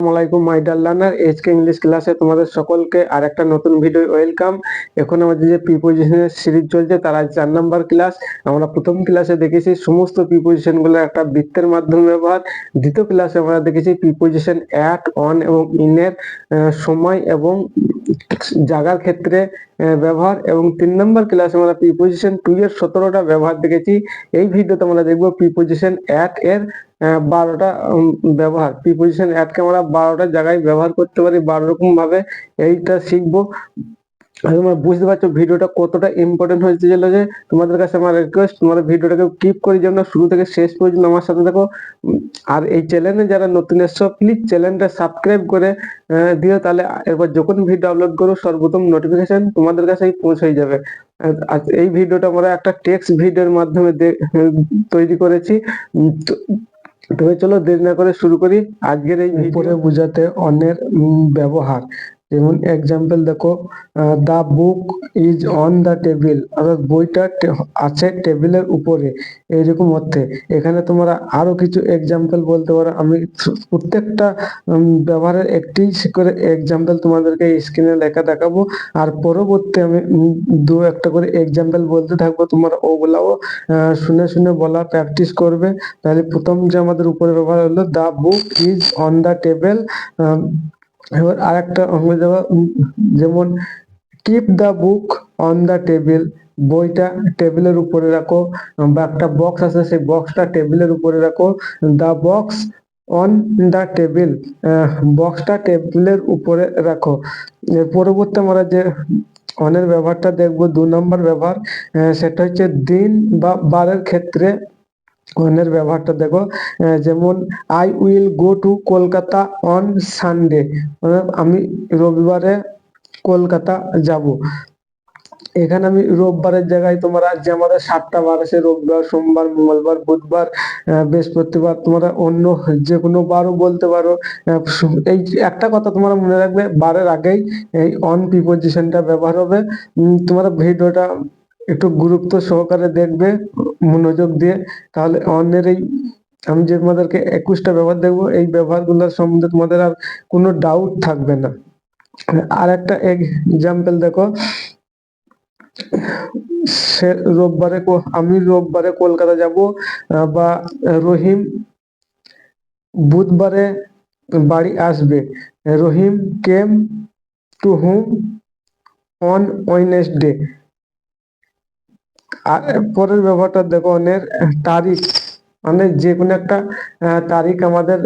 আসসালামাইকুম my dear learner HK English ক্লাসে তোমাদের সকলকে আর একটা নতুন ভিডিও ওয়েলকাম এখন আমাদের যে প্রিপোজিশনের সিরিজ চলছে, তার আজ চার নাম্বার ক্লাস আমরা প্রথম ক্লাসে দেখেছি সমস্ত প্রিপোজিশনগুলো একটা বৃত্তের মাধ্যমে ব্যবহার। দ্বিতীয় ক্লাসে আমরা দেখেছি প্রিপোজিশন অ্যাট অন এবং ইনের সময় এবং জায়গার ক্ষেত্রে ব্যবহার। এবং তিন নম্বর ক্লাসে আমরা প্রিপোজিশন টু এর সতেরোটা ব্যবহার দেখেছি। এই ভিডিওতে আমরা দেখব প্রিপোজিশন অ্যাট এর বারোটা ব্যবহার। প্রিপোজিশন অ্যাটকে আমরা বারোটা জায়গায় ব্যবহার করতে পারি, বারো রকম ভাবে এইটা শিখব। তোমরা বুঝতে পারছ ভিডিওটা কতটা ইম্পর্টেন্ট হয়েছে যে তোমাদের কাছে আমার রিকোয়েস্ট তোমরা ভিডিওটাকে কিপ করে যেন শুরু থেকে শেষ পর্যন্ত আমার সাথে দেখো আর এই চ্যানেলে যারা নতুন এসছো প্লিজ চ্যানেলটা সাবস্ক্রাইব করে দিও। তাহলে এরপর যখন ভিডিও আপলোড করো, সর্বপ্রথম নোটিফিকেশন তোমাদের কাছেই পৌঁছে যাবে। আর এই ভিডিওটা আমরা একটা টেক্সট ভিডিওর মাধ্যমে তৈরি করেছি। তবে চলো দেরি না করে শুরু করি। আজকের এই উপরে বোঝাতে অন্যের উম, ব্যবহার। যেমন এক্সাম্পল দেখো the book is on the table অর্থাৎ বইটা আছে টেবিলের উপরে। এইরকম অর্থে। এখানে তোমরা আরও কিছু এক্সাম্পল বলতে পারো। আমি প্রত্যেকটা ব্যবহারের একটি করে এক্সাম্পল তোমাদেরকে স্ক্রিনে লেখা দেখাবো। আর পরবর্তী আমি দু একটা করে এক্সাম্পল বলতে থাকব। তোমরা ওগুলাও শুনে শুনে বলা প্র্যাকটিস করবে। তাহলে প্রথম যে আমাদের উপরে ব্যবহার হলো the book is on the table এবার আরেকটা অঙ্গ দেওয়া যেমন keep the book on the table বইটা টেবিলের উপরে রাখো, বা একটা বক্স আছে, সেই বক্সটা টেবিলের উপরে রাখো the box on the table বক্সটা টেবিলের উপরে রাখো। এর পরবর্তী আমরা যে অনের ব্যবহারটা দেখব, দু নম্বর ব্যবহার সেটা হচ্ছে দিন বা বারের ক্ষেত্রে অনের ব্যবহারটা দেখো যেমন I will go to Kolkata on Sunday আমি রবিবারে কলকাতা যাব। এখানে আমি রোববারের জায়গায় তোমরা যে আমাদের সাতটা বার আছে, রবিবার, সোমবার, মঙ্গলবার, বুধবার বৃহস্পতিবার, তোমরা অন্য যে কোনো বারও বলতে পারো। এই একটা কথা তোমরা মনে রাখবে, বারের আগেই এই অন প্রিপোজিশনটা ব্যবহার হবে। তোমরা ভিডিওটা একটু গুরুত্ব সহকারে দেখবে, মনোযোগ দিয়ে। তাহলে অনের এই, আমি যে তোমাদেরকে একুশটা ব্যবহার দেখব, এই ব্যবহারগুলোর সম্বন্ধে তোমাদের আর কোনো ডাউট থাকবে না। আর একটা এক্সাম্পল দেখো। সে রোববারে আমি রোববারে কলকাতা যাব বা রহিম বুধবারে বাড়ি আসবে। Rahim came to home on Wednesday পরের ব্যবহারটা দেখো অনেক তারিখ। মানে যে কোনো একটা তারিখ আমাদের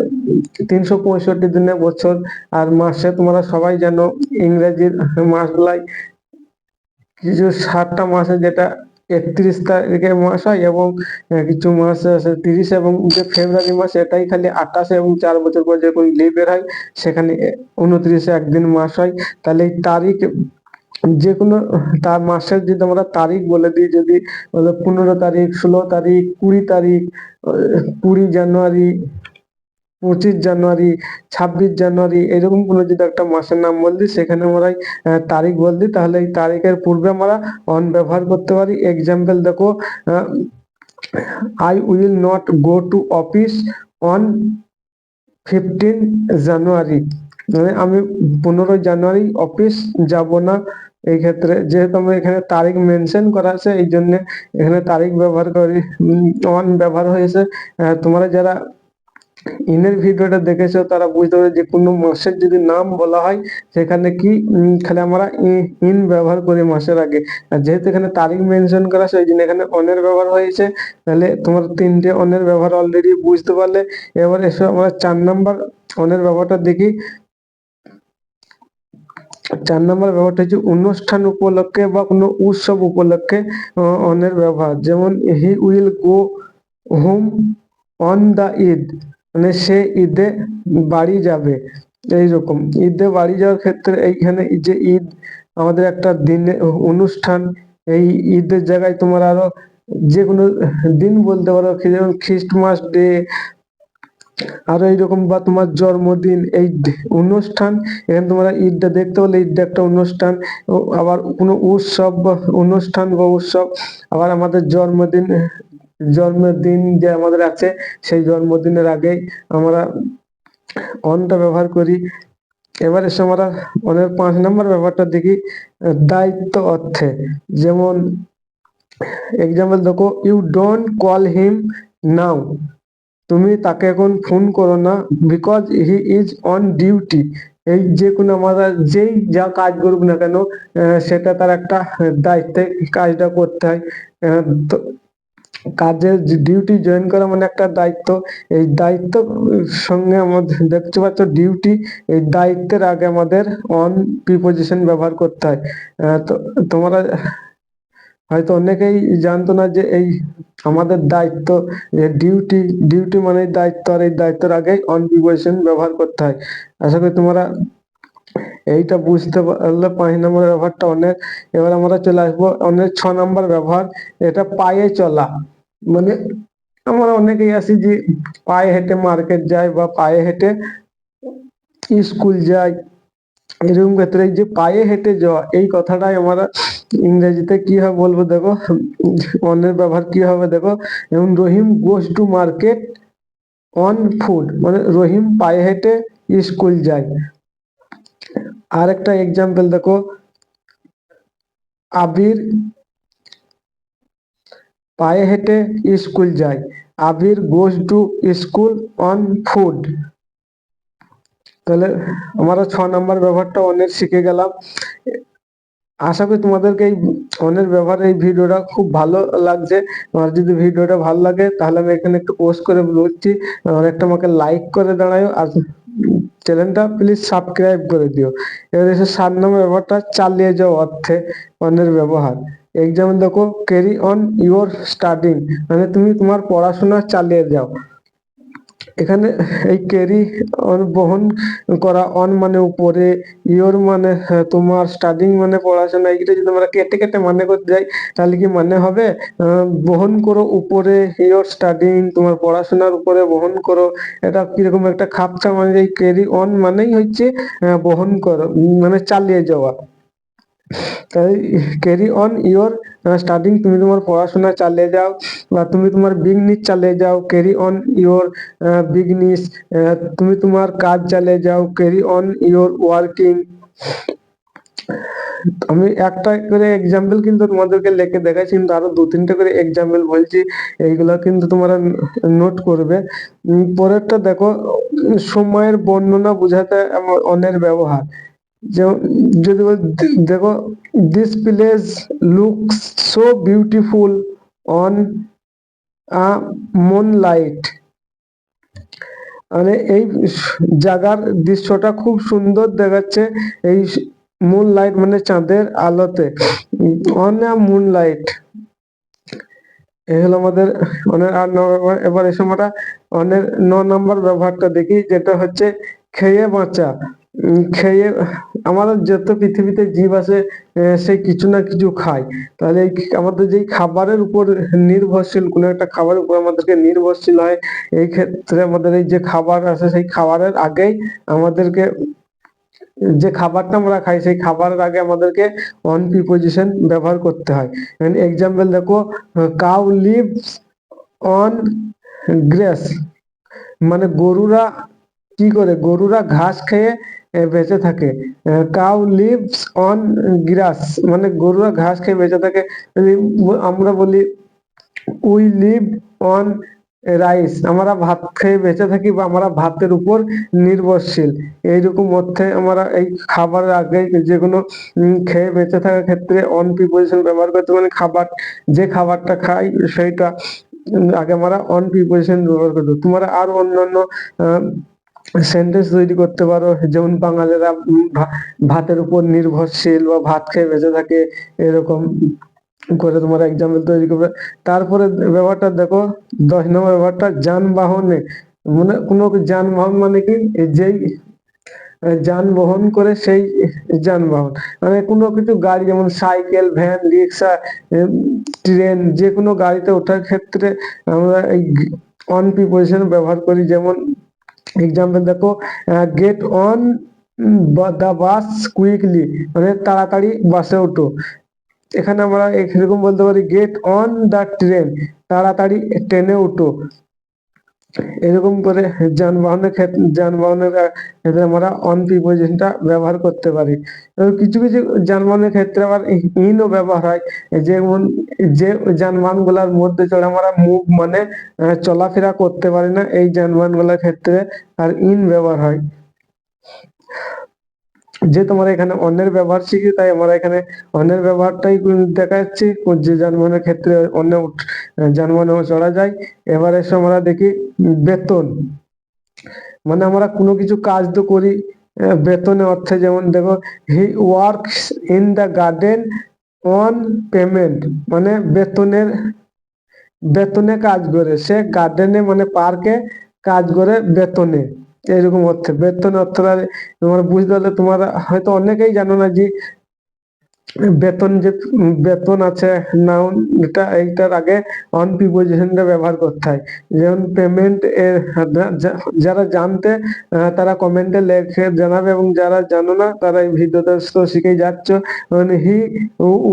তিনশো পঁয়ষট্টি দিনে বছর আর মাসে তোমরা সবাই জানো ইংরেজির মাসগুলাই কিছু সাতটা মাসে যেটা একত্রিশ তারিখে মাস হয় এবং কিছু মাস আছে তিরিশ এবং যে ফেব্রুয়ারি মাস এটাই খালি আঠাশে এবং চার বছর পর যখন লিভের হয়, সেখানে উনত্রিশে একদিন মাস হয়। তাহলে এই তারিখ যে কোনো তার মাসের যদি আমরা তারিখ বলে দিই, যদি পনেরো তারিখ, ষোলো তারিখ, কুড়ি তারিখ, কুড়ি জানুয়ারি, পঁচিশ জানুয়ারি, ছাব্বিশ জানুয়ারি, এরকম কোনো যদি একটা মাসের নাম বল দিই, সেখানে আমরা তারিখ বল দিই, তাহলে এই তারিখের পূর্বে আমরা অন ব্যবহার করতে পারি। এক্সাম্পল দেখো I will not go to office on fifteen January. মানে আমি পনেরোই জানুয়ারি অফিস যাব না এই ক্ষেত্রে। যেহেতু আমার এখানে তারিখ মেনশন করা আছে, এই জন্য এখানে তারিখ ব্যবহার করি। অন ব্যবহার হয়েছে। তোমরা যারা ইনের ভিডিওটা দেখেছ, তারা বুঝতে পারবে যে কোনো মাসের যদি নাম বলা হয়, সেখানে কি খালি আমরা ইন ব্যবহার করি মাসের আগে। আর যেহেতু এখানে তারিখ মেনশন করা ওই জন্য এখানে অনের ব্যবহার হয়েছে। তাহলে তোমার তিনটে অনের ব্যবহার অলরেডি বুঝতে পারলে। এবার এসো আমরা চার নাম্বার অনের ব্যবহারটা দেখি। চার নম্বর ব্যবহারটা হচ্ছে অনুষ্ঠান উপলক্ষে বা কোনো উৎসব উপলক্ষে অনের ব্যবহার। যেমন he will go home on the Eid মানে সে ঈদে বাড়ি যাবে। এইরকম। ঈদে বাড়ি যাওয়ার ক্ষেত্রে এইখানে এই যে ঈদ, আমাদের একটা দিনে অনুষ্ঠান, এই ঈদের জায়গায় তোমার আরও যে কোনো দিন বলতে পারো, যেমন খ্রিস্টমাস ডে আরও এইরকম বা তোমার জন্মদিন, এই অনুষ্ঠান, এখানে তোমরা ঈদটা দেখতে পারলে ঈদটা একটা অনুষ্ঠান আবার কোনো উৎসব বা অনুষ্ঠান বা উৎসব, আবার আমাদের জন্মদিন জন্মদিন যে আমাদের আছে, সেই জন্মদিনের আগেই আমরা অনটা ব্যবহার করি। এবার এসে আমরা অনের পাঁচ নম্বর ব্যাপারটা দেখি, দায়িত্ব অর্থে। যেমন এক্সাম্পল দেখো you don't call him now তুমি তাকে এখন ফোন করো না because he is on duty এই যে কোনো আমরা যেই যা কাজ করুক না কেন সেটা তার একটা দায়িত্বে কাজটা করতে হয়। তো কাজের ডিউটি জয়েন করা মানে একটা দায়িত্ব। এই দায়িত্ব সঙ্গে আমাদের দেখতে পাচ্ছ ডিউটি এই দায়িত্বের আগে আমাদের অন প্রিপোজিশন ব্যবহার করতে হয়। তো তোমরা হয়তো অনেকেই জানতো না যে এই আমাদের দায়িত্ব ডিউটি ডিউটি মানে দায়িত্ব আর এই দায়িত্বের আগে অন ব্যবহার করতে হয়। আশা করি তোমরা এইটা বুঝতে পারলে, পাঁচ নম্বর ব্যবহারটা অনেক, এবার আমরা চলে আসব অনেক ছ নম্বর ব্যবহার, এটা পায়ে চলা। মানে আমরা অনেকেই আছি যে পায়ে হেঁটে মার্কেট যায় বা পায়ে হেঁটে স্কুল যায় এরকম ক্ষেত্রে যে পায়ে হেঁটে যাওয়া, এই কথাটাই আমরা ইংরেজিতে কি হবে বলব দেখো? অনের ব্যবহার কি হবে দেখো? যেমন Rahim goes to market on food মানে রহিম পায়ে হেঁটে স্কুল যায়। আর একটা এক্সাম্পল দেখো, আবির পায়ে হেঁটে স্কুল যায়। Abir goes to school on food তাহলে আমরা ছ নম্বর ব্যবহারটা অনেক শিখে গেলাম। আশা করি তোমাদেরকে এই অনের ব্যবহার, এই ভিডিওটা খুব ভালো লাগছে। আর যদি ভিডিওটা ভালো লাগে, তাহলে আমি এখানে একটু পোস্ট করে বলছি। আর একটা আমাকে লাইক করে দাঁড়াও আর চ্যানেলটা প্লিজ সাবস্ক্রাইব করে দিও। এবার এসে সাত নম্বর ব্যবহারটা চালিয়ে যাও অর্থে অনের ব্যবহার। এক্সাম্পল দেখো ক্যারি অন ইউর স্টাডিং মানে তুমি তোমার পড়াশোনা চালিয়ে যাও। এখানে এই ক্যারি অন বহন করা অন মানে উপরে ইয়োর মানে হ্যাঁ, তোমার স্টাডিং মানে পড়াশোনা এইটা যদি আমরা কেটে কেটে মানে করতে যাই তাহলে কি মানে হবে? বহন করো উপরে ইয়োর স্টাডিং তোমার পড়াশোনার উপরে বহন করো এটা কীরকম একটা খাপছা মানে এই ক্যারি অন মানেই হচ্ছে বহন করো মানে চালিয়ে যাওয়া। তাই ক্যারি অন ইয়োর স্টাডিং তুমি তোমার পড়াশোনা চালিয়ে যাও, বা তুমি তোমার বিজনেস চালিয়ে যাও ক্যারি অন ইয়োর বিজনেস তুমি তোমার কাজ চালিয়ে যাও ক্যারি অন ইয়োর ওয়ার্কিং আমি একটা করে এক্সাম্পল কিন্তু তোমাদেরকে লিখে দেখাচ্ছি, কিন্তু আরও দু তিনটা করে এক্সাম্পল বলছি, এইগুলো কিন্তু তোমরা নোট করবে। পরেরটা দেখো, সময়ের বর্ণনা বোঝাতে অনের ব্যবহার। যদি দেখো this place looks so beautiful on a moon মানে এই জায়গার দৃশ্যটা খুব সুন্দর দেখাচ্ছে এই মুন লাইট মানে চাঁদের আলোতে অন মুন লাইট এই হলো আমাদের অনের আট নম্বর এবার এসে আমরা অনের ন নম্বর ব্যবহারটা দেখি, যেটা হচ্ছে খেয়ে বাঁচা। খেয়ে আমাদের যত পৃথিবীতে জীব আছে সে কিছু না কিছু খায়। তাহলে আমাদের যেই খাবারের উপর নির্ভরশীল, কোনো একটা খাবারের উপর আমাদেরকে নির্ভরশীল হয়, এই ক্ষেত্রে আমাদের এই যে খাবার আছে, সেই খাবারের আগেই আমাদেরকে যে খাবারটা আমরা খাই, সেই খাবারের আগে আমাদেরকে অন প্রিপোজিশন ব্যবহার করতে হয়। এক্সাম্পল দেখো কাউ লিভস অন গ্রেস মানে গরুরা কি করে? গরুরা ঘাস খেয়ে বেঁচে থাকে। কাউ লিভস অন গ্রাস মানে গরুরা ঘাস খেয়ে বেঁচে থাকে। আমরা বলি উই লিভ অন রাইস আমরা ভাত খেয়ে বেঁচে থাকি বা আমরা ভাতের উপর নির্ভরশীল। এইরকম অর্থে আমরা এই খাবারের আগে যে কোনো খেয়ে বেঁচে থাকার ক্ষেত্রে অন প্রিপোজিশন ব্যবহার করতে মানে খাবার, যে খাবারটা খাই সেইটা আগে আমরা অন প্রিপোজিশন ব্যবহার করতে তোমরা আরও অন্যান্য সেন্টেন্স তৈরি করতে পারো। যেমন বাঙালিরা ভাতের উপর নির্ভরশীল বা ভাত খেয়ে বেঁচে থাকে, এরকম করে তোমার এক্সাম্পল তৈরি করবে। তারপরে ব্যাপারটা দেখো, দশ নম্বর ব্যাপারটা, যানবাহনে মানে কোনো যানবাহন মানে কি? যেই, যানবাহন করে সেই যানবাহন। মানে কোনো কিছু গাড়ি যেমন সাইকেল, ভ্যান, রিক্সা ট্রেন যে কোনো গাড়িতে ওঠার ক্ষেত্রে আমরা এই অন ব্যবহার করি। যেমন এক্সাম্পল দেখো get on the bus quickly মানে তাড়াতাড়ি বাসে ওঠো। এখানে আমরা এরকম বলতে পারি গেট অন দ্য ট্রেন তাড়াতাড়ি ট্রেনে উঠো এরকম করে যানবাহনের ক্ষেত্রে যানবাহনের ক্ষেত্রে আমরা অন প্রিপোজিশনটা ব্যবহার করতে পারি। কিছু কিছু যানবাহনের ক্ষেত্রে আবার ইনও ব্যবহার হয়। যেমন যে যানবাহনগুলোর মধ্যে চড়ে আমরা মুভ মানে চলাফেরা করতে পারি না, এই যানবাহনগুলোর ক্ষেত্রে আর ইন ব্যবহার হয়। যে তোমার এখানে অন্যের ব্যবহার শিখি, তাই আমরা এখানে অন্যের ব্যবহারটাই দেখা যাচ্ছে যে যানবাহনের ক্ষেত্রে অন্য যানবাহনে চড়া যায়। এবারে এসে আমরা দেখি বেতন। মানে আমরা কোনো কিছু কাজ তো করি বেতনের অর্থে যেমন দেখো, he works in the garden on payment মানে বেতনের, বেতনে কাজ করে। সে গার্ডেনে মানে পার্কে কাজ করে বেতনে। এরকম অর্থে বেতন অর্থটা তোমার বুঝতে পারলে, তোমার হয়তো অনেকেই জানো না যে বেতন যে, বেতন আছে নাউন এটা, এইটার আগে অন প্রিপোজিশনটা ব্যবহার করতে হয়। যেমন পেমেন্ট এর, যারা জানতে তারা কমেন্টে লেখে জানাবে এবং যারা জানো না, তারা এই ভিডিওতে তো শিখে যাচ্ছ। He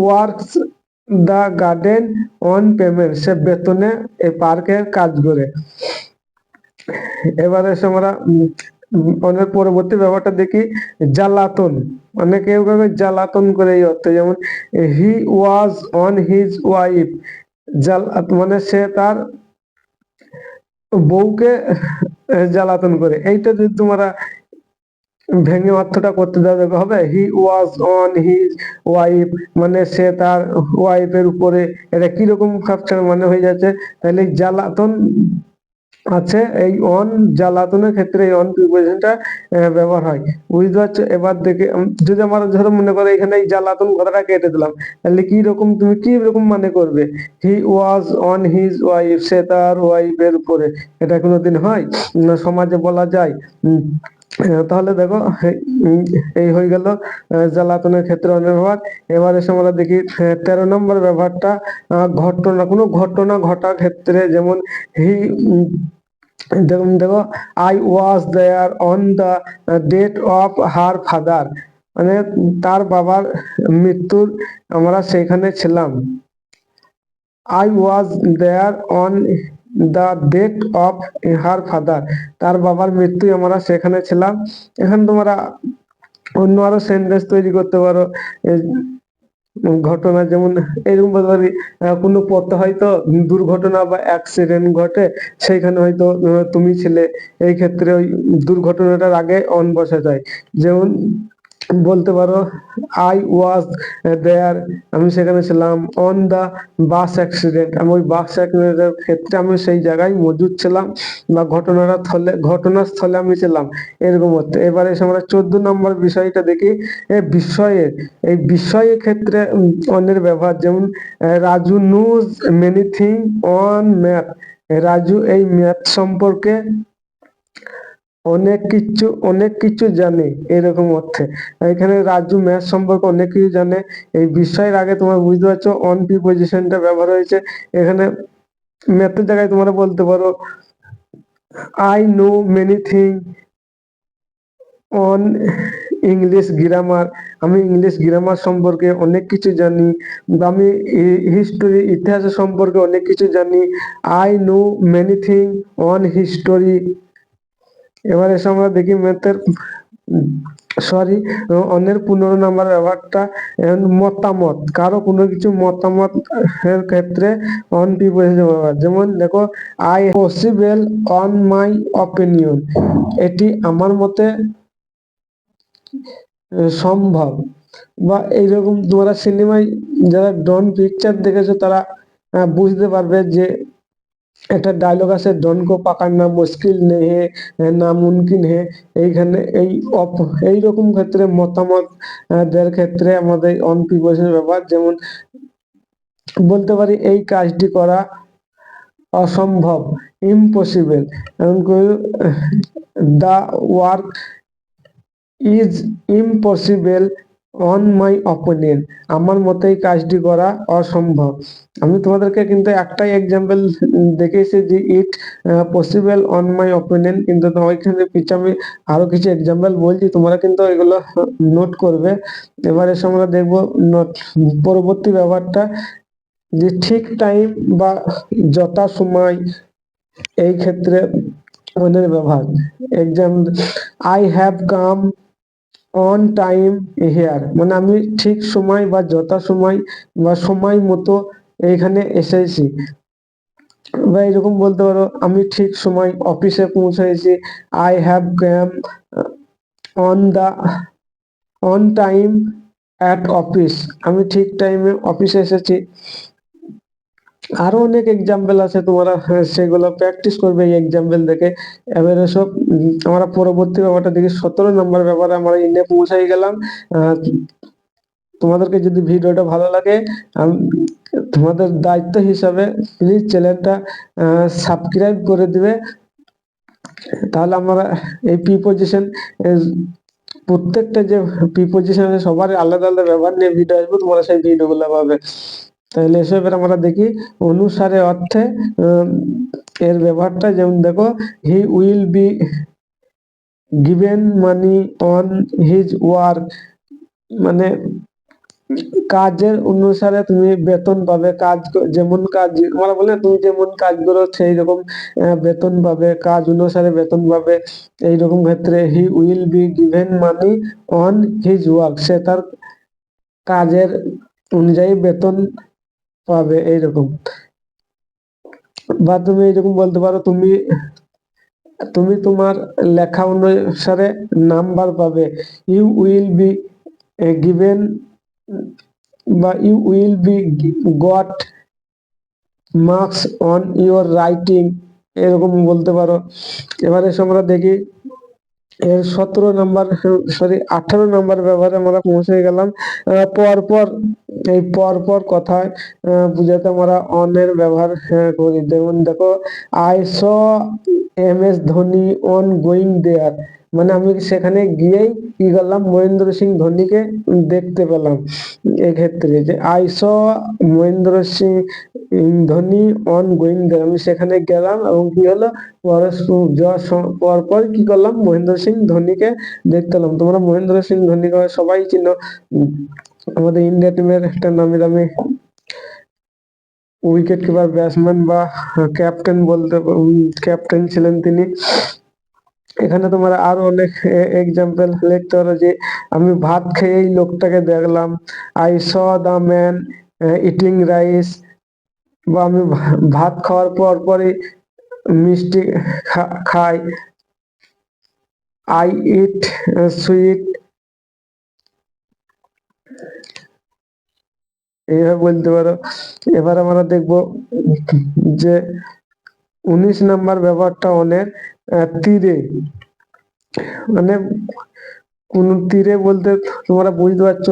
works the garden on payment সে বেতনে এই পার্কের কাজ করে। এবারে এসে আমরা অনেক পরবর্তী ব্যাপারটা দেখি, জ্বালাতন। কেউ কেউ জ্বালাতন করে এই অর্থে, যেমন he was on his wife জাল মানে সে তার বউকে জ্বালাতন করে। এইটা যদি তোমরা ভেঙে অর্থটা করতে দাও, দেখো হবে he was on his wife মানে সে তার ওয়াইফের উপরে, এটা কীরকম ভাবছে মানে হয়ে যাচ্ছে? তাহলে জ্বালাতন আছে, এই অন জ্বালাতনের ক্ষেত্রে এই অন প্রিপোজিশনটা ব্যবহার হয়। বুঝতে পারছ? এবার দেখে যদি আমার ধরো মনে করে এখানে এই জ্বালাতন কথাটা কেটে দিলাম, তাহলে কি রকম, তুমি কি রকম মানে করবে? He was on his wife সে তার ওয়াইফের উপরে। এটা কোনোদিন হয়? সমাজে বলা যায় তাহলে দেখো এই হয়ে গেল জ্বালাতনের ক্ষেত্রে ব্যবহার এবার এসে আমরা দেখি তেরো নম্বর ব্যবহারটা ঘটনা, কোনো ঘটনা ঘটার ক্ষেত্রে যেমন হি যেমন দেখো I was there on the date of her father মানে তার বাবার মৃত্যুর আমরা সেখানে ছিলাম। I was there on the date of her father তার বাবার মৃত্যু আমরা সেখানে ছিলাম। এখানে তোমরা অন্য আরও সেন্টেন্স তৈরি করতে পারো। ঘটনা যেমন এরকম বলতে পারি কোনো পথে হয়তো দুর্ঘটনা বা অ্যাক্সিডেন্ট ঘটে, সেইখানে হয়তো তুমি ছিলে। এই ক্ষেত্রে ওই দুর্ঘটনাটার আগে অন বসে যায়। যেমন বলতে পারো আই ওয়াজ দেয়ার আমি সেখানে ছিলাম অন দা বাস অ্যাক্সিডেন্ট আমি ওই বাস অ্যাক্সিডেন্টের ক্ষেত্রে আমি সেই জায়গায় মজুদ ছিলাম বা ঘটনাটা স্থলে, ঘটনাস্থলে আমি ছিলাম। এরকম হচ্ছে এবারে এসে আমরা চোদ্দ নম্বর বিষয়টা দেখি। বিষয়ের এই বিষয়ের ক্ষেত্রে অন্যের ব্যবহার যেমন Raju knows many thing on math Raju এই ম্যাথ সম্পর্কে অনেক কিছু অনেক কিছু জানে এরকম অর্থে। এখানে রাজু ম্যাথ সম্পর্কে অনেক কিছু জানে। এই বিষয়ের আগে তোমার বুঝতে পারছ অন প্রিপোজিশনটা ব্যবহার হয়েছে। এখানে ম্যাথের জায়গায় তোমরা বলতে পারো I know many thing on English grammar আমি ইংলিশ গ্রামার সম্পর্কে অনেক কিছু জানি। আমি হিস্টোরি ইতিহাস সম্পর্কে অনেক কিছু জানি। I know many thing on history এবার এসে আমরা দেখি ম্যাথের সরি অন্যের পনেরো নাম্বার ব্যবহারটা মতামত। কারও কোনো কিছু মতামত এর ক্ষেত্রে অন যেমন দেখো I possible on my opinion এটি আমার মতে সম্ভব। বা এইরকম তোমরা সিনেমায় যারা ডন পিকচার দেখেছ, তারা বুঝতে পারবে যে একটা ডায়লগ আছে ডন কো পাকাড়না মুশকিল নেই হে না মুমকিন হে। এইখানে এই অপ- এইরকম ক্ষেত্রে মতামত দের ক্ষেত্রে আমাদের অন প্রিপোজিশন ব্যাপার। যেমন বলতে পারি, এই কাজটি করা অসম্ভব impossible the work is impossible on my opinion আমার মতে এই কাজটি করা অসম্ভব। আমি তোমাদেরকে কিন্তু একটাই এক্সাম্পল দেখেছি যে it possible on my opinion কিন্তু ওইখানে পিছনে আমি আরও কিছু এক্সাম্পল বলছি, তোমরা কিন্তু এগুলো নোট করবে। এবার এসে আমরা দেখব নোট পরবর্তী ব্যাপারটা যে ঠিক টাইম বা যথা সময় এই ক্ষেত্রে অনের ব্যবহার। Example I have come on time here মানে আমি ঠিক সময় বা যথা সময় বা সময় মতো এইখানে এসেছি। বা এরকম বলতে পারো, আমি ঠিক সময় অফিসে পৌঁছেছি। I have come on the on time at office আমি ঠিক টাইমে অফিসে এসেছি। আরও অনেক এক্সাম্পল আছে তোমরা হ্যাঁ, সেগুলো প্র্যাকটিস করবে এই এক্সাম্পল দেখে। এবারে সব আমরা পরবর্তী ব্যাপারটা দেখি। সতেরো নম্বর ব্যাপারে আমরা ইন্ডিয়া পৌঁছাই গেলাম। তোমাদেরকে যদি ভিডিওটা ভালো লাগে তোমাদের দায়িত্ব হিসাবে প্লিজ চ্যানেলটা সাবস্ক্রাইব করে দিবে। তাহলে আমরা এই প্রিপোজিশন প্রত্যেকটা যে প্রিপোজিশন সবার আলাদা আলাদা ব্যবহার নিয়ে ভিডিও আসবে তোমরা সেই ভিডিওগুলো পাবে। তাহলে এসব আমরা দেখি অনুসারে অর্থে এর ব্যবহারটা যেমন দেখো he will be given money on his work মানে কাজের অনুসারে তুমি বেতন পাবে, কাজ যেমন কাজ, আমরা বলে তুমি যেমন কাজ করো সেই রকম বেতন পাবে, কাজ অনুসারে বেতন পাবে এইরকম ক্ষেত্রে he will be given money on his work সে তার কাজের অনুযায়ী বেতন পাবে এইরকম। বা তুমি এইরকম বলতে পারো, তুমি তুমি তোমার লেখা অনুসারে নাম্বার পাবে। ইউ উইল বি গিভেন বা you will be got marks on your writing এরকম বলতে পারো। এবারে আমরা দেখি এর সতেরো নাম্বার সরি আঠারো নাম্বার ব্যবহারে আমরা পৌঁছে গেলাম। পর পর এই পর পর কথায় বুঝাতে আমরা অনের ব্যবহার আহ, করি। যেমন দেখো I M S Dhoni on going there মানে আমি সেখানে গিয়েই কি করলাম, মহেন্দ্র সিং ধোনিকে দেখতে পেলাম। এক্ষেত্রে যে I saw Mahendra Singh, Dhoni on going there আমি সেখানে গেলাম এবং কি হলো পরস্পর পর পর কি করলাম, মহেন্দ্র সিং ধোনিকে দেখতে পেলাম। তোমরা মহেন্দ্র সিং ধোনিকে সবাই চিনো। আমাদের ইন্ডিয়া টিমের একটা নামি দামি উইকেট কিপার ব্যাটসম্যান বা ক্যাপ্টেন বলতে ক্যাপ্টেন ছিলেন তিনি। এখানে তোমার আরও অনেক এক্সাম্পল লিখতে পারো যে আমি ভাত খেয়ে এই লোকটাকে দেখলাম I saw the man eating rice বা আমি ভাত খাওয়ার পর পরই মিষ্টি খাই। আই ইট সুইট এইভাবে বলতে পারো। এবার আমরা দেখব যে উনিশ নাম্বার ব্যবহারটা অনেক তীরে। মানে কোন তীরে বলতে তোমরা বুঝতে পারছ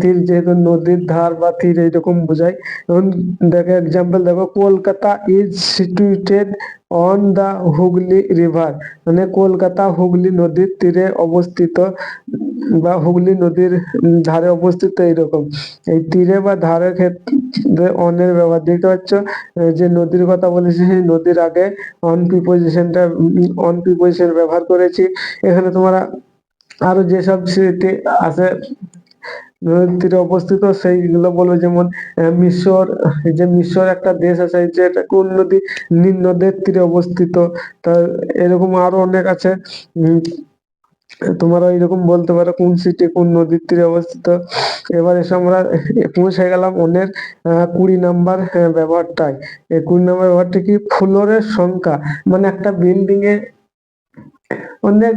তীর যেহেতু নদীর ধার বা তীর এইরকম বোঝায়। এখন দেখো এক্সাম্পল দেখো, Kolkata is situated on the Hooghly river মানে কলকাতা হুগলি নদীর তীরে অবস্থিত বা হুগলি নদীর ধারে অবস্থিত এইরকম। এই তীরে বা ধারে ক্ষেত্রে অনের ব্যবহার, দেখতে পাচ্ছ যে নদীর কথা বলেছি, সেই নদীর আগে অন প্রিপোজিশনটা অন প্রিপোজিশন ব্যবহার করেছি। এখানে তোমরা আরও যেসব স্মৃতি আছে তীরে অবস্থিত সেইগুলো বলব। যেমন মিশর যে মিশর একটা দেশ আছে যে এটা কোন নদী? নীল নদের তীরে অবস্থিত। তা এরকম আরও অনেক আছে। তোমরা এরকম বলতে পারো কোন সিটি কোন নদীর তীরে অবস্থিত। এবার এসে আমরা পৌঁছে গেলাম আহ, কুড়ি নাম্বার ব্যবহারটাই এই কুড়ি নাম্বার ব্যবহারটা কি? ফ্লোরের সংখ্যা। মানে একটা বিল্ডিং এ অনেক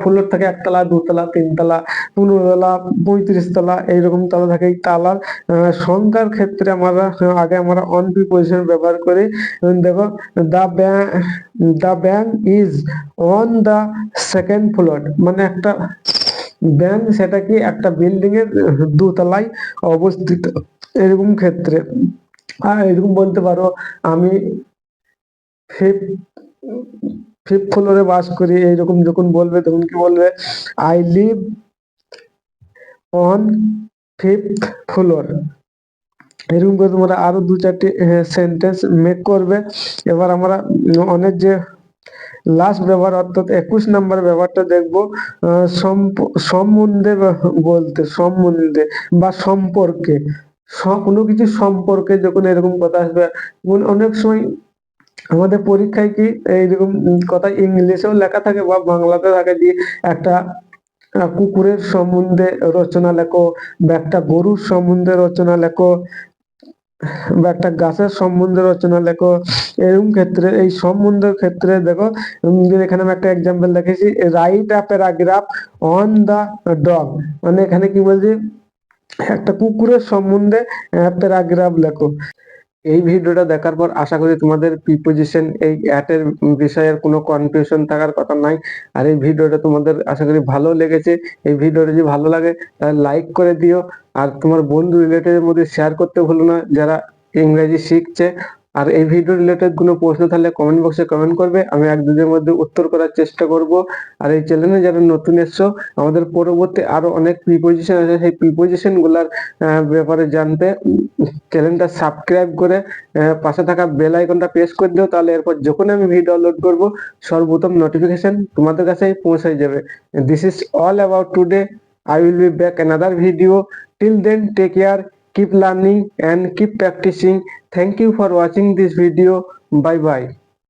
ফ্লোর থাকে একতলা, দুতলা, তিনতলা পনেরো তলা পঁয়ত্রিশ তলা এইরকম তলা থাকে। এই তালার সংখ্যার ক্ষেত্রে আমরা আগে আমরা অন প্রিপোজিশন ব্যবহার করি। দেখো the bank the bank is on the second floor মানে একটা ব্যাংক সেটা কি একটা বিল্ডিং এর দোতলায় অবস্থিত। এরকম ক্ষেত্রে। আর এরকম বলতে পারো, আমি ফিফথ ফিফথ ফ্লোরে বাস করি, এইরকম যখন বলবে তখন কি বলবে? I live on fifth floor এরকম করে তোমরা আরও দু চারটি সেন্টেন্স মেক করবে। এবার আমরা অনেক যে লাস্ট ব্যবহার, অর্থাৎ একুশ নাম্বার ব্যবহারটা দেখব। সম্বন্ধে বলতে, সম্বন্ধে বা সম্পর্কে। কোনো কিছু সম্পর্কে যখন এরকম কথা আসবে, অনেক সময় আমাদের পরীক্ষায় কি এইরকম কথা ইংলিশেও লেখা থাকে বা বাংলাতে থাকে যে একটা কুকুরের সম্বন্ধে রচনা লেখো বা একটা গরুর সম্বন্ধে রচনা লেখো বা একটা গাছের সম্বন্ধে রচনা লেখো। এরকম ক্ষেত্রে, এই সম্বন্ধের ক্ষেত্রে দেখো এখানে আমি একটা এক্সাম্পল দেখেছি write a paragraph on the dog মানে এখানে কি বলছি, একটা কুকুরের সম্বন্ধে প্যারাগ্রাফ লেখো। এই ভিডিওটা দেখার পর আশা করি তোমাদের প্রিপোজিশন এই অ্যাটের বিষয়ের কোনো কনফিউশন থাকার কথা নাই। আর এই ভিডিওটা তোমাদের আশা করি ভালো লেগেছে। এই ভিডিওটা যদি ভালো লাগে, তাহলে লাইক করে দিও। আর তোমার বন্ধু রিলেটেডের মধ্যে শেয়ার করতে ভুলো না, যারা ইংরেজি শিখছে। আর এই ভিডিও রিলেটেড কোনো প্রশ্ন থাকলে কমেন্ট বক্সে কমেন্ট করবে আমি এক দুদিনের মধ্যে উত্তর করার চেষ্টা করব। আর এই চ্যানেলে যারা নতুন এসছো আমাদের পরবর্তী আরও অনেক প্রিপোজিশন আছে সেই প্রিপোজিশনগুলার ব্যাপারে জানতে চ্যানেলটা সাবস্ক্রাইব করে পাশে থাকা বেল আইকনটা প্রেস করে দিও তাহলে এরপর যখন আমি ভিডিও আপলোড করব সর্বপ্রথম নোটিফিকেশন তোমাদের কাছেই পৌঁছে যাবে। This is all about today I will be back another video. Till then, take care, keep learning and keep practicing. Thank you for watching this video. Bye bye.